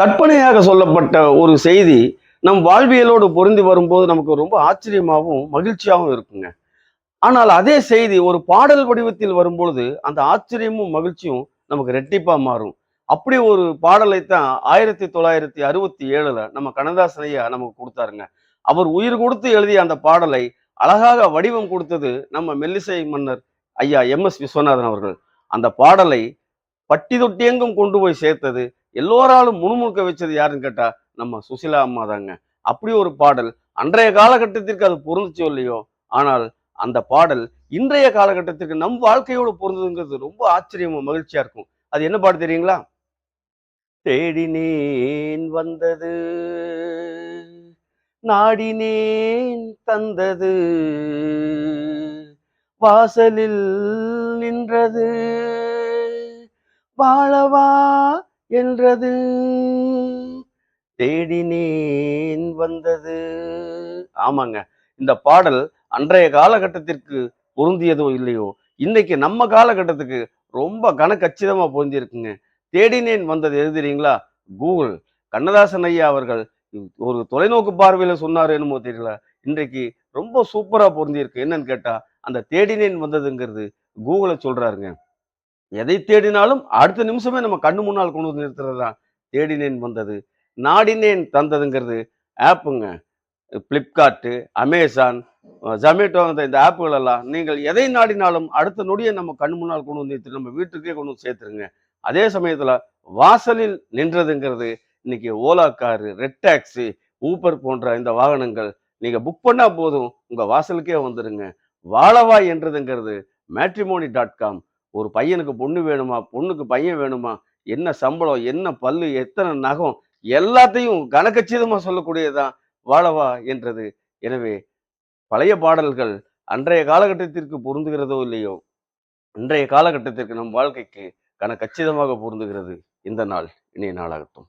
கற்பனையாக சொல்லப்பட்ட ஒரு செய்தி நம் வாழ்வியலோடு பொருந்தி வரும்போது நமக்கு ரொம்ப ஆச்சரியமாகவும் மகிழ்ச்சியாகவும் இருக்குங்க. ஆனால் அதே செய்தி ஒரு பாடல் வடிவத்தில் வரும்பொழுது அந்த ஆச்சரியமும் மகிழ்ச்சியும் நமக்கு ரெட்டிப்பாக மாறும். அப்படி ஒரு பாடலை தான் ஆயிரத்தி தொள்ளாயிரத்தி அறுபத்தி ஏழில் நம்ம கண்ணதாசன் ஐயா நமக்கு கொடுத்தாருங்க. அவர் உயிர் கொடுத்து எழுதிய அந்த பாடலை அழகாக வடிவம் கொடுத்தது நம்ம மெல்லிசை மன்னர் ஐயா எம் எஸ் விஸ்வநாதன் அவர்கள். அந்த பாடலை பட்டி தொட்டியெங்கும் கொண்டு போய் சேர்த்தது எல்லோராலும் முணுமுணுக்க வச்சது யாருன்னு கேட்டா நம்ம சுசிலா அம்மா தாங்க. அப்படி ஒரு பாடல். அன்றைய காலகட்டத்திற்கு அது பொருந்துச்சோ இல்லையோ? ஆனால் அந்த பாடல் இன்றைய காலகட்டத்திற்கு நம் வாழ்க்கையோடு பொருந்ததுங்கிறது ரொம்ப ஆச்சரியமும் மகிழ்ச்சியா இருக்கும். அது என்ன பாடு தெரியுங்களா? தேடினேன் வந்தது நாடினேன் தந்தது வாசலில் நின்றது வாழவா என்றது. தேடினேன் வந்தது. ஆமாங்க. இந்த பாடல் அன்றைய காலகட்டத்திற்கு பொருந்தியதோ இல்லையோ இன்னைக்கு நம்ம காலகட்டத்துக்கு ரொம்ப கனக்கச்சிதமாக பொருந்திருக்குங்க தேடினேன் வந்தது எழுதுறீங்களா? கூகுள். கண்ணதாசன் ஐயா அவர்கள் ஒரு தொலைநோக்கு பார்வையில் சொன்னார் என்னமோ தெரியல. இன்றைக்கு ரொம்ப சூப்பராக பொருந்திருக்கு என்னன்னு கேட்டால் அந்த தேடினேன் வந்ததுங்கிறது கூகுளை சொல்கிறாருங்க எதை தேடினாலும் அடுத்த நிமிஷமே நம்ம கண்ணு முன்னால் கொண்டு வந்து நிறுத்துறது தான். தேடினேன் வந்தது நாடினேன் தந்ததுங்கிறது ஆப்புங்க. ஃப்ளிப்கார்ட்டு அமேசான் ஜொமேட்டோ அந்த இந்த ஆப்புகள் எல்லாம் நீங்கள் எதை நாடினாலும் அடுத்த நொடியை நம்ம கண் முன்னால் கொண்டு வந்து நிறுத்தி நம்ம வீட்டுக்கே கொண்டு வந்து சேர்த்துருங்க. அதே சமயத்தில் வாசலில் நின்றதுங்கிறது இன்னைக்கு Ola car red taxi Uber போன்ற இந்த வாகனங்கள் நீங்கள் புக் பண்ணால் போதும் உங்கள் வாசலுக்கே வந்துடுங்க வாழவா என்றதுங்கிறது மேட்ரிமோனி டாட் காம் ஒரு பையனுக்கு பொண்ணு வேணுமா? பொண்ணுக்கு பையன் வேணுமா? என்ன சம்பளம்? என்ன பல்லு? எத்தனை நகம்? எல்லாத்தையும் கனக்கச்சிதமாக சொல்லக்கூடியதுதான் வாழவா என்றது. எனவே பழைய பாடல்கள் அன்றைய காலகட்டத்திற்கு பொருந்துகிறதோ இல்லையோ? இன்றைய காலகட்டத்திற்கு நம் வாழ்க்கைக்கு கன கச்சிதமாக பொருந்துகிறது. இந்த நாள் இனிய நாளாகட்டும்.